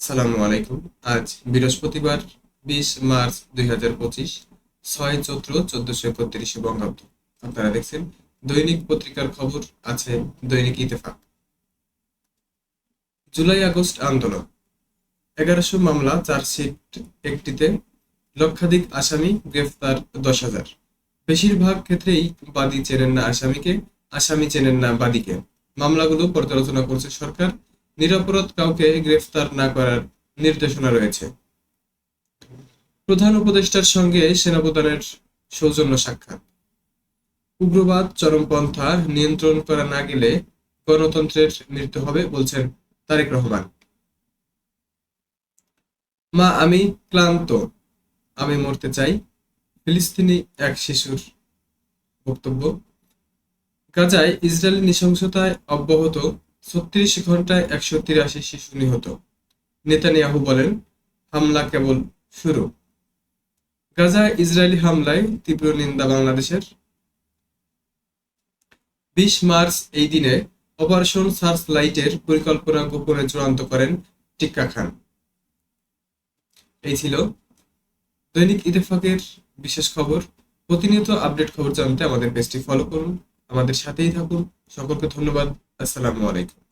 আসসালামু আলাইকুম। আজ বৃহস্পতিবার, বিশ মার্চ দুই হাজার পঁচিশ, ছয় চৈত্র চোদ্দশো একত্রিশ বঙ্গাব্দ। আপনারা দেখছেন দৈনিক পত্রিকার খবর, আছে দৈনিক ইতেফাক জুলাই আগস্ট আন্দোলন। এগারোশো মামলা, চার্জশিট একটিতে লক্ষাধিক আসামি গ্রেফতার দশ হাজার। বেশিরভাগ ক্ষেত্রেই বাদী চেনেন না আসামিকে, আসামি চেনেন না বাদীকে। মামলাগুলো পর্যালোচনা করছে সরকার নিরপরাধ কাউকে গ্রেফতার না করার নির্দেশনা রয়েছে। প্রধান উপদেষ্টার সঙ্গে সেনাপ্রধানের সৌজন্য সাক্ষাৎ। উগ্রবাদ, চরমপন্থা নিয়ন্ত্রণ করা না গেলে গণতন্ত্রের মৃত্যু হবে, বলছেন তারেক রহমান। মা, আমি ক্লান্ত। আমি মরতে চাই। ফিলিস্তিনি এক শিশুর বক্তব্য। গাজায় ইসরায়েলি নৃশংসতায় অব্যাহত ছত্রিশ ঘন্টায় একশো তিরাশি শিশু নিহত। নেতানিয়াহু বলেন, হামলা কেবল শুরু। গাজায় ইসরায়েলি হামলায় তীব্র নিন্দা বাংলাদেশের। বিশ মার্চ এই দিনে অপারেশন সার্চ লাইটের পরিকল্পনা গোপনে চূড়ান্ত করেন টিক্কা খান। এই ছিল দৈনিক ইত্তেফাকের বিশেষ খবর। প্রতিনিয়ত আপডেট খবর জানতে আমাদের পেজটি ফলো করুন। আমাদের সাথেই থাকুন। সকলকে ধন্যবাদ। আসসালামু আলাইকুম।